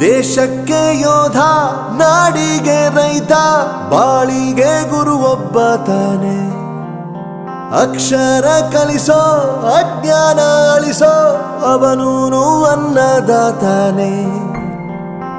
ದೇಶಕ್ಕೆ ಯೋಧ ನಾಡಿಗೆ ರೈತ ಬಾಳಿಗೆ ಗುರು ತಾನೆ. ಅಕ್ಷರ ಕಲಿಸೋ ಅಜ್ಞಾನ ಅಳಿಸೋ ಅವನೂನು ಅನ್ನದಾತಾನೆ.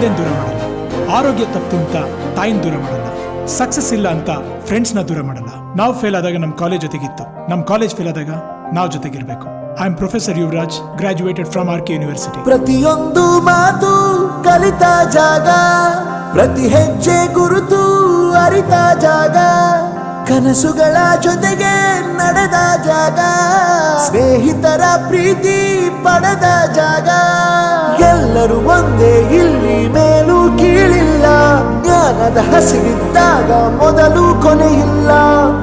ತಂದೆನ ದೂರ ಮಾಡಲ್ಲ. ಆರೋಗ್ಯ ತಪ್ಪು ಅಂತ ತಾಯಿನ ದೂರ ಮಾಡಲ್ಲ. ಸಕ್ಸಸ್ ಇಲ್ಲ ಅಂತ ಫ್ರೆಂಡ್ಸ್ನ ದೂರ ಮಾಡಲ್ಲ. ನಾವು ಫೇಲ್ ಆದಾಗ ನಮ್ಮ ಕಾಲೇಜ್ ಜೊತೆಗಿತ್ತು. ನಮ್ಮ ಕಾಲೇಜ್ ಫೇಲ್ ಆದಾಗ ನಾವು ಜೊತೆಗಿರ್ಬೇಕು. I am professor Yuvraj graduated from R K university ಪ್ರತಿಯೊಂದು ಮಾತು ಕಲಿತ ಜಾಗ, ಪ್ರತಿ ಹೆಜ್ಜೆ ಗುರುತು ಅರಿತ ಜಾಗ, ಕನಸುಗಳ ಜೊತೆಗೆ ನಡೆದ ಜಾಗ, ಸ್ನೇಹಿತರ ಪ್ರೀತಿ ಪಡೆದ ಜಾಗ. ಎಲ್ಲರೂ ಒಂದೇ, ಇಲ್ಲಿ ಮೇಲೂ ಕೀಳಿಲ್ಲ. ಜ್ಞಾನದ ಹಸಿವಿದ್ದಾಗ ಮೊದಲು ಕೊನೆಯಿಲ್ಲ.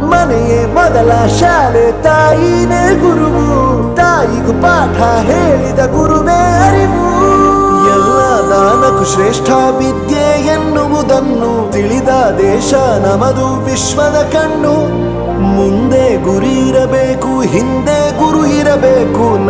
ಮನೆಯೇ ಮೊದಲ ಶಾಲೆ, ತಾಯಿನೇ ಗುರುವು. ತಾಯಿಗೂ ಪಾಠ ಹೇಳಿದ ಗುರುವೇ ಅರಿವು. ಎಲ್ಲ ದಾನಕ್ಕೂ ಶ್ರೇಷ್ಠ ವಿದ್ಯೆ ಎನ್ನುವುದನ್ನು ತಿಳಿದ ದೇಶ ನಮದು ವಿಶ್ವದ ಕಣ್ಣು. ಮುಂದೆ ಗುರಿ ಇರಬೇಕು, ಹಿಂದೆ ಗುರು ಇರಬೇಕು.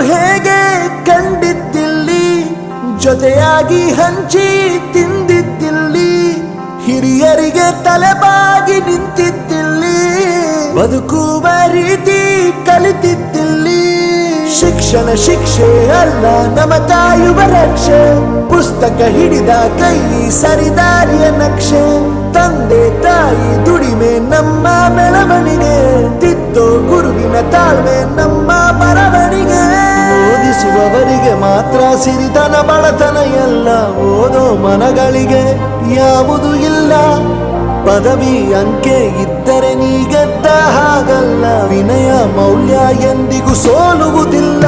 ಹೇಗೆ ಕಂಡಿದ್ದಿಲ್ಲಿ? ಜೊತೆಯಾಗಿ ಹಂಚಿ ತಿಂದಿದ್ದಿಲ್ಲಿ? ಹಿರಿಯರಿಗೆ ತಲೆಬಾಗಿ ನಿಂತಿದ್ದಿಲ್ಲಿ? ಬದುಕುವ ರೀತಿ ಕಲಿತಿದ್ದಿಲ್ಲಿ? ಶಿಕ್ಷಣ, ಶಿಕ್ಷೆ ಅಲ್ಲ ನಮ ತಾಯುವ ರಕ್ಷೆ. ಪುಸ್ತಕ ಹಿಡಿದ ಕೈ, ಸರಿದಾರಿಯ ನಕ್ಷೆ. ತಂದೆ, ತಾಯಿ, ದುಡಿಮೆ ನಮ್ಮ ಬೆಳವಣಿಗೆ. ತಿದ್ದೋ ಗುರುವಿನ ತಾಳ್ಮೆ ನಮ್ಮ ಬರವಣಿಗೆ. ಓದಿಸುವವರಿಗೆ ಮಾತ್ರ ಸಿರಿತನ, ಬಡತನ ಎಲ್ಲ ಓದೋ ಮನಗಳಿಗೆ ಯಾವುದು ಇಲ್ಲ. ಪದವಿ ಅಂಕೆ ಇದ್ದರೆ ನೀ ಗೆದ್ದ ಹಾಗಲ್ಲ. ವಿನಯ ಮೌಲ್ಯ ಎಂದಿಗೂ ಸೋಲುವುದಿಲ್ಲ.